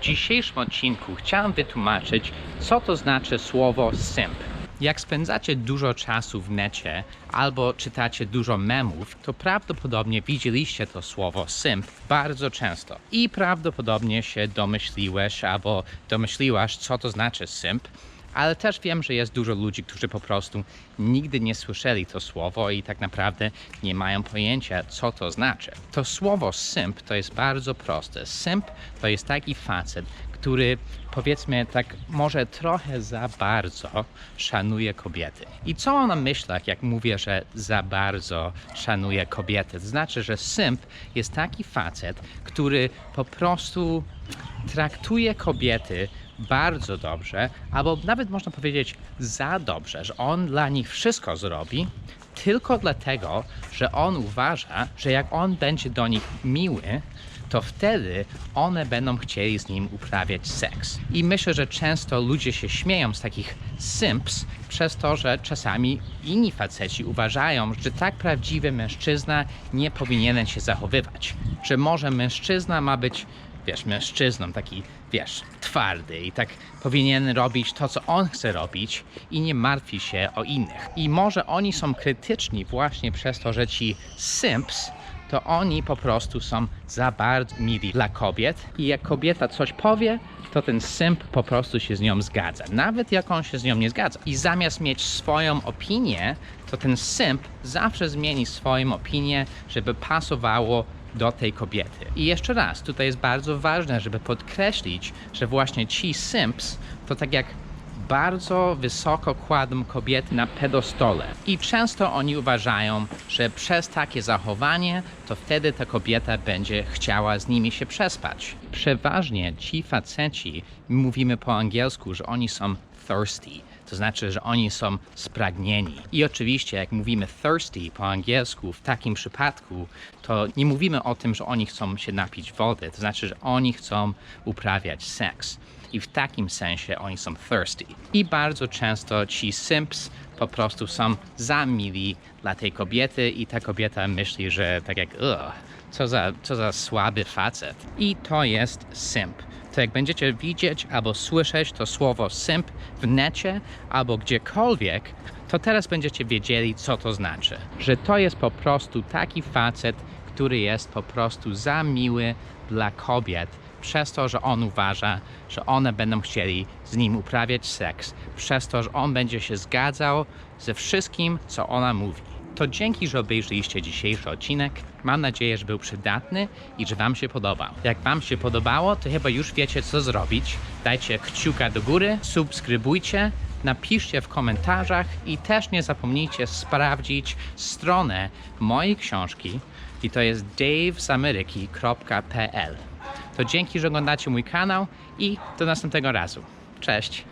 dzisiejszym odcinku chciałem wytłumaczyć, co to znaczy słowo simp. Jak spędzacie dużo czasu w necie albo czytacie dużo memów, to prawdopodobnie widzieliście to słowo simp bardzo często. I prawdopodobnie się domyśliłeś albo domyśliłaś, co to znaczy simp. Ale też wiem, że jest dużo ludzi, którzy po prostu nigdy nie słyszeli to słowo i tak naprawdę nie mają pojęcia, co to znaczy. To słowo simp to jest bardzo proste. Simp to jest taki facet, który powiedzmy tak może trochę za bardzo szanuje kobiety. I co ona myśli, jak mówię, że za bardzo szanuje kobiety? To znaczy, że simp jest taki facet, który po prostu traktuje kobiety bardzo dobrze, albo nawet można powiedzieć za dobrze, że on dla nich wszystko zrobi, tylko dlatego, że on uważa, że jak on będzie do nich miły, to wtedy one będą chcieli z nim uprawiać seks. I myślę, że często ludzie się śmieją z takich simps przez to, że czasami inni faceci uważają, że tak prawdziwy mężczyzna nie powinien się zachowywać. Że może mężczyzna ma być wiesz, mężczyzną, taki, wiesz, twardy i tak powinien robić to, co on chce robić i nie martwi się o innych. I może oni są krytyczni właśnie przez to, że ci simps, to oni po prostu są za bardzo mili dla kobiet i jak kobieta coś powie, to ten simp po prostu się z nią zgadza, nawet jak on się z nią nie zgadza. I zamiast mieć swoją opinię, to ten simp zawsze zmieni swoją opinię, żeby pasowało do tej kobiety. I jeszcze raz, tutaj jest bardzo ważne, żeby podkreślić, że właśnie ci simps to tak jak bardzo wysoko kładą kobiety na pedostole. I często oni uważają, że przez takie zachowanie, to wtedy ta kobieta będzie chciała z nimi się przespać. Przeważnie ci faceci, mówimy po angielsku, że oni są thirsty. To znaczy, że oni są spragnieni. I oczywiście, jak mówimy thirsty po angielsku, w takim przypadku, to nie mówimy o tym, że oni chcą się napić wody. To znaczy, że oni chcą uprawiać seks. I w takim sensie oni są thirsty. I bardzo często ci simps po prostu są za mili dla tej kobiety i ta kobieta myśli, że tak jak co za, co za słaby facet. I to jest simp. To jak będziecie widzieć albo słyszeć to słowo simp w necie albo gdziekolwiek, to teraz będziecie wiedzieli, co to znaczy. Że to jest po prostu taki facet, który jest po prostu za miły dla kobiet, przez to, że on uważa, że one będą chcieli z nim uprawiać seks, przez to, że on będzie się zgadzał ze wszystkim, co ona mówi. To dzięki, że obejrzeliście dzisiejszy odcinek. Mam nadzieję, że był przydatny i że Wam się podobał. Jak Wam się podobało, to chyba już wiecie, co zrobić. Dajcie kciuka do góry, subskrybujcie, napiszcie w komentarzach i też nie zapomnijcie sprawdzić stronę mojej książki i to jest davesameryki.pl. To dzięki, że oglądacie mój kanał i do następnego razu. Cześć!